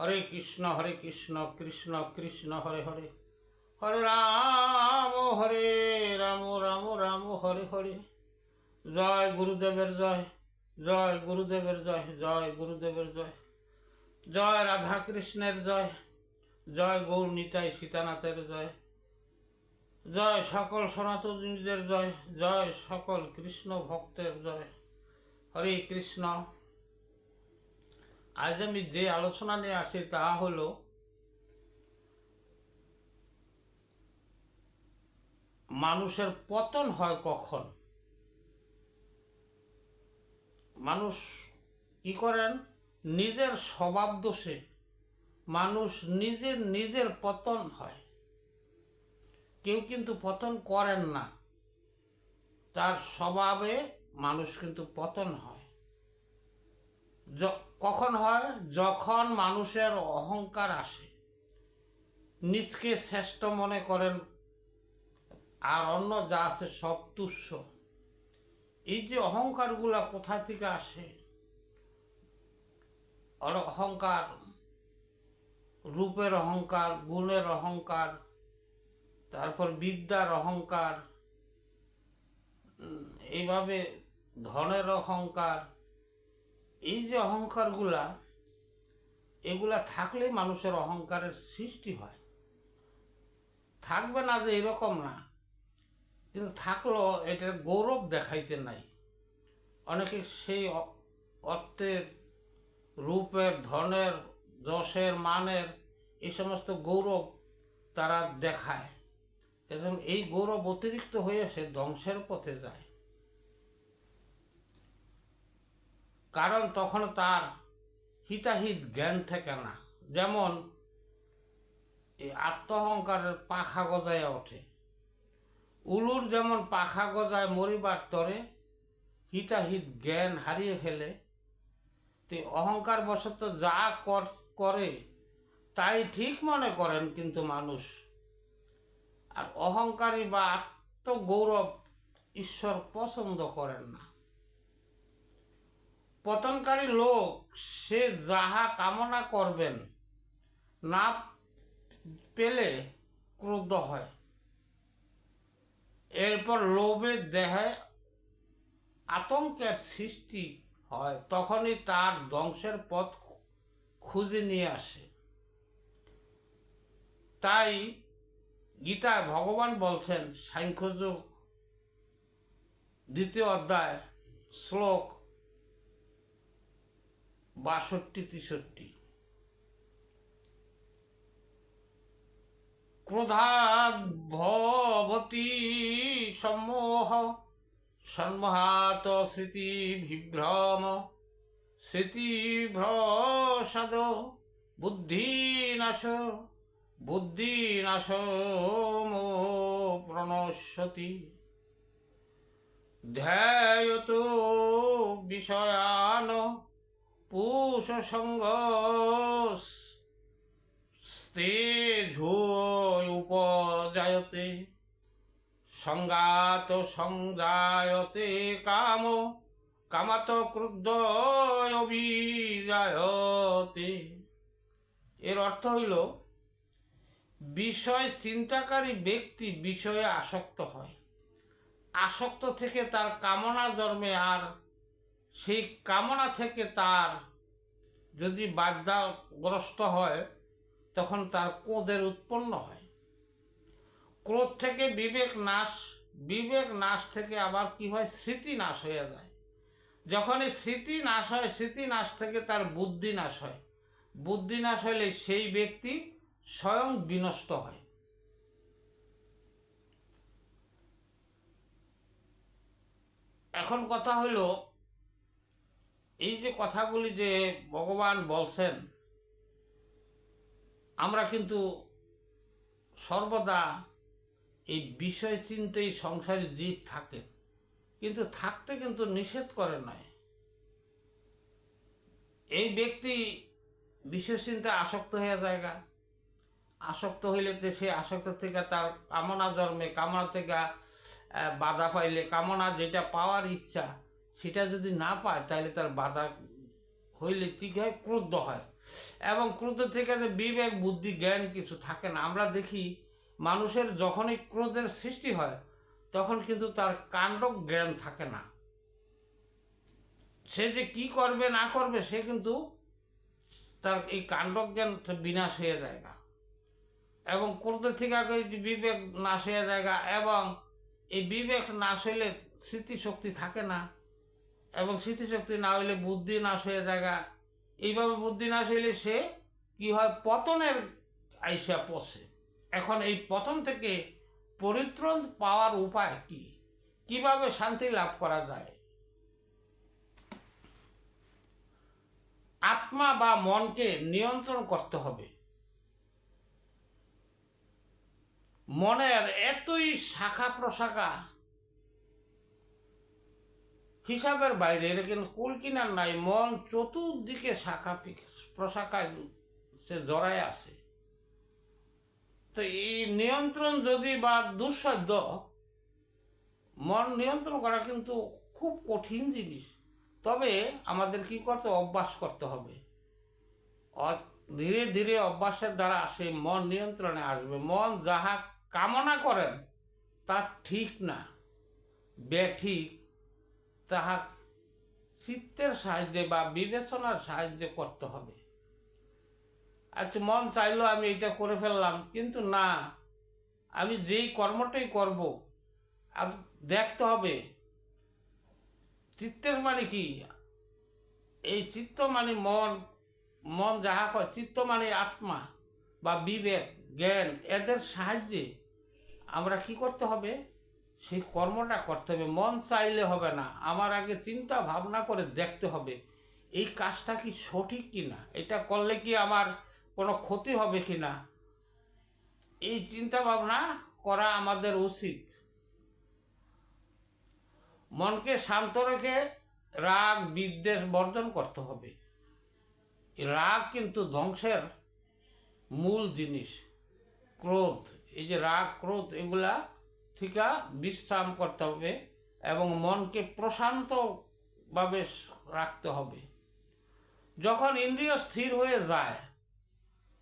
হরে কৃষ্ণ হরে কৃষ্ণ কৃষ্ণ কৃষ্ণ, হরে হরে। হরে রাম হরে রাম রাম রাম, হরে হরে। জয় গুরুদেবের জয় জয় গুরুদেবের জয় জয় গুরুদেবের জয়। জয় রাধা কৃষ্ণের জয় জয় গৌর নিতাই সীতানাথের জয়। জয় সকল সনাতনীদের জয় জয় সকল কৃষ্ণ ভক্তের জয়। হরে কৃষ্ণ। আজ আমি যে আলোচনা নিয়ে আসি তা হলো মানুষের পতন হয় কখন? মানুষ কি করেন? নিজের স্বভাব দোষে মানুষ নিজের নিজের পতন হয়। কেউ কিন্তু পতন করেন না। তার স্বভাবে মানুষ কিন্তু পতন হয়। কখন হয়? যখন মানুষের অহংকার আসে। নিজকে শ্রেষ্ঠ মনে করেন, আর অন্য যা আছে সব তুচ্ছ। এই যে অহংকারগুলা কোথা থেকে আসে? অহংকার, রূপের অহংকার, গুণের অহংকার, তারপর বিদ্যার অহংকার এইভাবে ধনের অহংকার এই যে অহংকারগুলা, এগুলা থাকলে মানুষের অহংকারের সৃষ্টি হয়। থাকবে না যে এরকম না, কিন্তু থাকলেও এটার গৌরব দেখাইতে নাই। অনেকে সেই অর্থের, রূপের, ধনের, যশের, মানের এই সমস্ত গৌরব তারা দেখায়। এবং এই গৌরব অতিরিক্ত হয়ে সে ধ্বংসের পথে যায়। কারণ তখন তার হিতাহিত জ্ঞান থাকে না। যেমন আত্মহংকারের পাখা গজায় ওঠে। উলুর যেমন পাখা গজায় মরিবার তরে হিতাহিত জ্ঞান হারিয়ে ফেলে, তে অহংকার বশত যা করে তাই ঠিক মনে করেন কিন্তু মানুষ। আর অহংকারী বা আত্মগৌরব ঈশ্বর পছন্দ করেন না। পতনকারী লোক, সে যাহা কামনা করবেন, না পেলে ক্রুদ্ধ হয়। এরপর লোভে দেহে আতঙ্কের সৃষ্টি হয়, তখনই তার ধ্বংসের পথ খুঁজে নিয়ে আসে। তাই গীতায় ভগবান বলছেন, সাংখ্যযোগ, দ্বিতীয় অধ্যায়, শ্লোক বাষট্টি তেষট্টি। ক্রোধাৎ ভবতি সম্মোহ সন্মহাত স্মৃতি বিভ্রম স্মৃতিভ্রসাদ বুদ্ধিনাশ বুদ্ধিনাশ প্রণশ্যতি। ধ্যায়ত বিষয়ান পুষসঙ্গ স্তে উপজায়তে সংগাত সংজায়তে কাম, কামাত ক্রুদ্ধ অভিজায়তে। এর অর্থ হইল, বিষয় চিন্তাকারী ব্যক্তি বিষয়ে আসক্ত হয়। আসক্ত থেকে তার কামনা ধর্মে আর সেই কামনা থেকে তার যদি বাধ্যাগ্রস্ত হয়, তখন তার ক্রোধের উৎপন্ন হয়। ক্রোধ থেকে বিবেক নাশ বিবেক নাশ থেকে আবার কি হয়? স্মৃতি নাশ হয়ে যায়। যখন এই স্মৃতি নাশ হয়, স্মৃতি নাশ থেকে তার বুদ্ধি নাশ হয়। বুদ্ধি নাশ হলে সেই ব্যক্তি স্বয়ং বিনষ্ট হয়। এখন কথা হলো এই যে কথাগুলি যে ভগবান বলছেন, আমরা কিন্তু সর্বদা এই বিষয় চিন্তেই সংসারী জীব থাকে, কিন্তু থাকতে কিন্তু নিষেধ করে নয় এই ব্যক্তি বিষয় চিন্তায় আসক্ত হয়ে জায়গা আসক্ত হইলে তো সে আসক্ত থেকে তার কামনা জন্মে, কামনা থেকে বাধা পাইলে, কামনা যেটা পাওয়ার ইচ্ছা সেটা যদি না পায়, তাহলে তার বাধা হইলে কি হয়? ক্রুদ্ধ হয়। এবং ক্রুদ্ধ থেকে যে বিবেক, বুদ্ধি, জ্ঞান কিছু থাকে না। আমরা দেখি মানুষের যখনই ক্রোধের সৃষ্টি হয়, তখন কিন্তু তার কাণ্ড জ্ঞান থাকে না। সে যে কি করবে, না করবে, সে কিন্তু তার এই কাণ্ডজ্ঞান বিনাশ হয়ে যায় না। এবং ক্রোধের থেকে আগে বিবেক নাশ হয়ে যায় এবং এই বিবেক নাশ হইলে স্মৃতিশক্তি থাকে না এবং স্মৃতিশক্তি না হইলে বুদ্ধি নাশ হয়ে গা। এইভাবে বুদ্ধি নাশ হইলে সে কি হয়? পতনের আইসা পড়ে এখন এই পতন থেকে পরিত্রাণ পাওয়ার উপায় কি? কীভাবে শান্তি লাভ করা যায়? আত্মা বা মনকে নিয়ন্ত্রণ করতে হবে। মনের এতই শাখা প্রশাখা হিসাবের বাইরে, এটা কিন্তু কুল কিনার নাই, মন চতুর্দিকে শাখা প্রশাখায় সে জড়ায় আছে। তো এই নিয়ন্ত্রণ যদি বা দুঃসাধ্য, মন নিয়ন্ত্রণ করা কিন্তু খুব কঠিন জিনিস। তবে আমাদের কি করতে অভ্যাস করতে হবে। ধীরে ধীরে অভ্যাসের দ্বারা সেই মন নিয়ন্ত্রণে আসবে। মন যাহা কামনা করেন, তা ঠিক না। বেঠিক তাহা চিত্তের সাহায্যে বা বিবেচনার সাহায্যে করতে হবে। আচ্ছা মন চাইলো আমি এটা করে ফেললাম, কিন্তু না। আমি যেই কর্মটাই করব দেখতে হবে। চিত্তের মানে কি? এই চিত্ত মানে মন মন যাহা কয়, চিত্ত মানে আত্মা বা বিবেক, জ্ঞান। এদের সাহায্যে আমরা কি করতে হবে? সেই কর্মটা করতে হবে, মন চাইলে হবে না। আমার আগে চিন্তা ভাবনা করে দেখতে হবে, এই কাজটা কি সঠিক কি না এটা করলে কি আমার কোনো ক্ষতি হবে কি না এই চিন্তা ভাবনা করা আমাদের উচিত। মনকে শান্ত রেখে রাগ, বিদ্বেষ বর্জন করতে হবে। রাগ কিন্তু ধ্বংসের মূল জিনিস। ক্রোধ, এই যে রাগ, ক্রোধ, এগুলা থেকে বিশ্রাম করতে হবে এবং মনকে প্রশান্তভাবে রাখতে হবে। যখন ইন্দ্রিয় স্থির হয়ে যায়,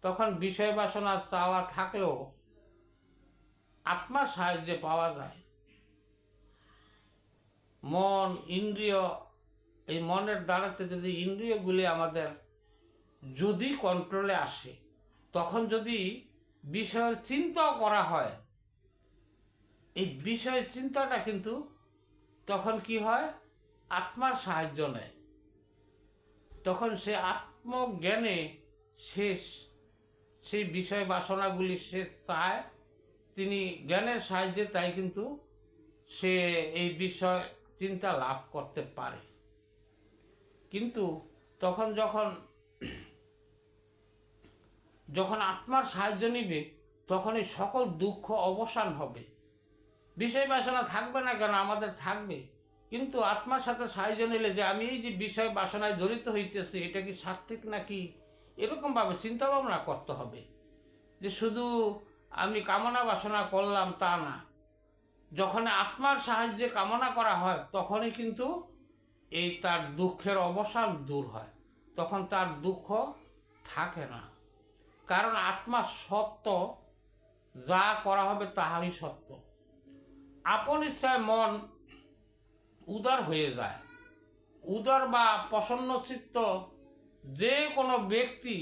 তখন বিষয় বাসনা চাওয়া থাকলেও আত্মার সাহায্যে পাওয়া যায়। মন, ইন্দ্রিয়, এই মনের দ্বারাতে যদি ইন্দ্রিয়গুলি আমাদের যদি কন্ট্রোলে আসে, তখন যদি বিষয়ের চিন্তাও করা হয় এই বিষয়ের চিন্তাটা কিন্তু তখন কি হয়? আত্মার সাহায্য নেয়। তখন সে আত্মজ্ঞানে সে সেই বিষয় বাসনাগুলি সে চায়। তিনি জ্ঞানের সাহায্যে তাই কিন্তু সে এই বিষয় চিন্তা লাভ করতে পারে। কিন্তু তখন যখন যখন আত্মার সাহায্য নিবে তখন এই সকল দুঃখ অবসান হবে। বিষয় বাসনা থাকবে না কেন? আমাদের থাকবে। কিন্তু আত্মার সাথে সাহায্য নিলে যে আমি এই যে বিষয় বাসনায় জড়িত হইতেছি, এটা কি সার্থিক নাকি? এরকমভাবে চিন্তা ভাবনা করতে হবে। যে শুধু আমি কামনা বাসনা করলাম তা না। যখন আত্মার সাহায্যে কামনা করা হয়, তখনই কিন্তু এই তার দুঃখের অবসান দূর হয়। তখন তার দুঃখ থাকে না। কারণ আত্মা সত্য, যা করা হবে তাহাই সত্য। আপন ইচ্ছায় মন উদার হয়ে যায়। উদার বা প্রসন্ন চিত্ত যে কোনো ব্যক্তি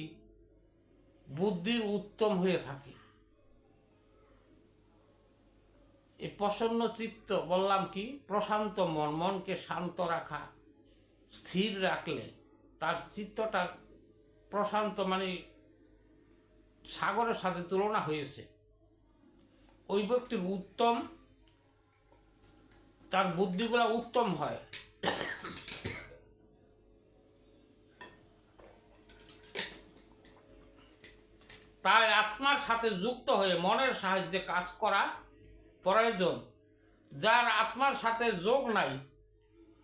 বুদ্ধির উত্তম হয়ে থাকে। এই প্রসন্ন চিত্ত বললাম কি? প্রশান্ত মন, মনকে শান্ত রাখা, স্থির রাখলে তার চিত্তটা প্রশান্ত মানে সাগরের সাথে তুলনা হয়েছে। ওই ব্যক্তির উত্তম তার বুদ্ধিগুলো উত্তম হয়। তাই আত্মার সাথে যুক্ত হয়ে মনের সাহায্যে কাজ করা প্রয়োজন। যার আত্মার সাথে যোগ নাই,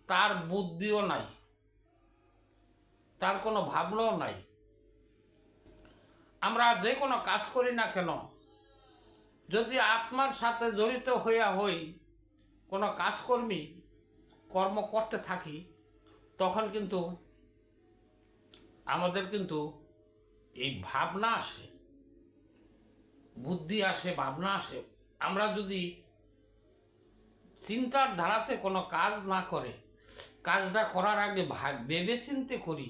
তার বুদ্ধিও নাই, তার কোনো ভাবনাও নাই। আমরা যে কোনো কাজ করি না কেন, যদি আত্মার সাথে জড়িত হইয়া হই কোনো কাজকর্মী কর্ম করতে থাকি, তখন কিন্তু আমাদের কিন্তু এই ভাবনা আসে, বুদ্ধি আসে, ভাবনা আসে। আমরা যদি চিন্তার ধারাতে কোনো কাজ না করে, কাজটা করার আগে ভাব চিনতে করি,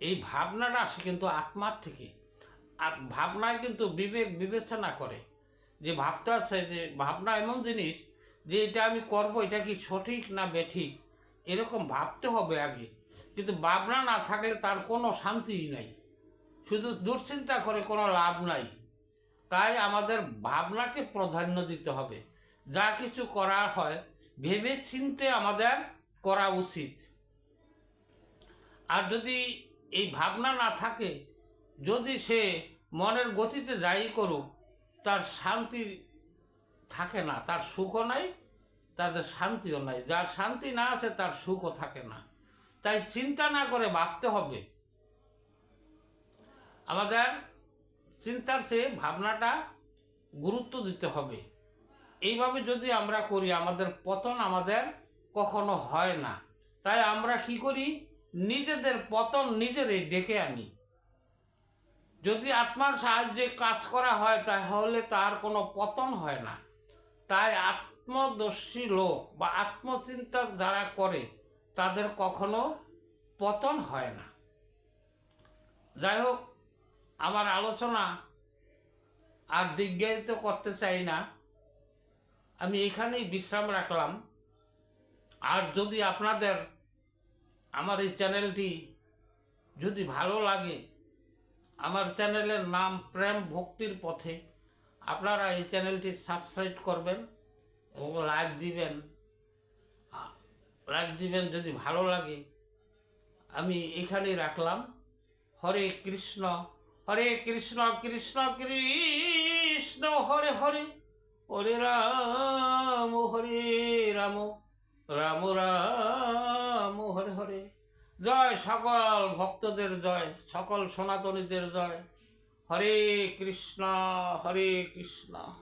এই ভাবনাটা আসে কিন্তু আত্মার থেকে। ভাবনায় কিন্তু বিবেক বিবেচনা করে। যে ভাবতে আছে যে ভাবনা এমন জিনিস যে এটা আমি করব, এটা কি সঠিক না বেঠিক? এরকম ভাবতে হবে আগে। কিন্তু ভাবনা না থাকলে তার কোনো শান্তিই নাই। শুধু দুশ্চিন্তা করে কোনো লাভ নাই। তাই আমাদের ভাবনাকে প্রাধান্য দিতে হবে। যা কিছু করার হয় ভেবে চিনতে আমাদের করা উচিত। আর যদি এই ভাবনা না থাকে, যদি সে মনের গতিতে যাই করুক, তার শান্তি থাকে না, তার সুখও নাই, তাদের শান্তিও নাই। যার শান্তি না আছে, তার সুখও থাকে না। তাই চিন্তা না করে ভাবতে হবে। আমাদের চিন্তার চেয়ে ভাবনাটা গুরুত্ব দিতে হবে। এইভাবে যদি আমরা করি, আমাদের পতন আমাদের কখনো হয় না। তাই আমরা কি করি? নিজেদের পতন নিজেরাই ডেকে আনি। যদি আত্মার সাহায্যে কাজ করা হয়, তাহলে তার কোনো পতন হয় না। তাই আত্মদর্শী লোক বা আত্মচিন্তার দ্বারা করে তাদের কখনো পতন হয় না। যাই হোক, আমার আলোচনা আর দীর্ঘায়িত করতে চাই না। আমি এখানেই বিশ্রাম রাখলাম। আর যদি আপনাদের আমার এই চ্যানেলটি যদি ভালো লাগে, আমার চ্যানেলের নাম প্রেম ভক্তির পথে আপনারা এই চ্যানেলটি সাবস্ক্রাইব করবেন এবং লাইক দিবেন। লাইক দিবেন যদি ভালো লাগে। আমি এখানেই রাখলাম। হরে কৃষ্ণ হরে কৃষ্ণ কৃষ্ণ কৃষ্ণ, হরে হরে। হরে রাম হরে রাম রাম রাম, হরে হরে। জয় সকল ভক্তদের জয়, সকল সনাতনীদের জয়। হরে কৃষ্ণ হরে কৃষ্ণ।